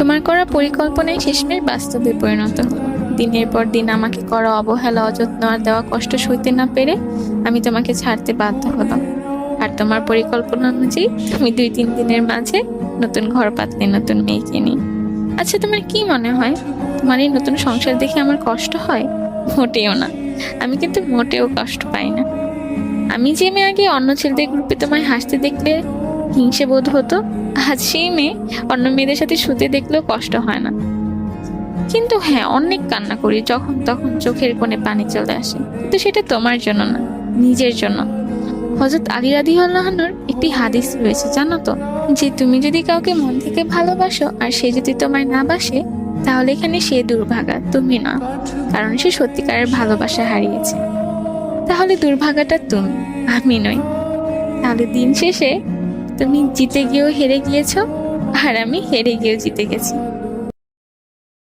তোমার করা পরিকল্পনাই শেষমেশ বাস্তবে পরিণত হলো। দিনের পর দিন আমাকে করা অবহেলা, অযত্ন আর দেওয়া কষ্ট সইতে না পেরে আমি তোমাকে ছাড়তে বাধ্য হলাম। আর তোমার পরিকল্পনা অনুযায়ী তুমি দুই তিন দিনের মাঝে নতুন ঘর পাতলে, নতুন মেয়েকে নিয়ে। আচ্ছা তোমার কি মনে হয়? তোমার এই নতুন সংসার দেখে আমার কষ্ট হয়? মোটেও না। আমি কিন্তু মোটেও কষ্ট পাই না। আমি যে মেয়ে আগে অন্য ছেলেদের গ্রুপে তোমায় হাসতে দেখলে হিংসে বোধ হতো। আজ সেই মেয়ে অন্য মেয়েদের সাথে শুতে দেখলেও কষ্ট হয় না। কিন্তু হ্যাঁ অনেক কান্না করি, যখন তখন চোখের কোণে পানি চলে আসে। কিন্তু সেটা তোমার জন্য না, নিজের জন্য। হজরত আলী রাদি আল্লাহনুর একটি হাদিস রয়েছে, জানো তো? যে তুমি যদি কাউকে মন থেকে ভালোবাসো আর সে যদি তোমায় না বাসে, তাহলে এখানে সে দুর্ভাগা, তুমি না। কারণ সে সত্যিকারের ভালোবাসা হারিয়েছে। তাহলে দুর্ভাগাটা তুমি, আমি নই। তাহলে দিন শেষে তুমি জিতে গিয়েও হেরে গিয়েছো আর আমি হেরে গিয়েও জিতে গেছি।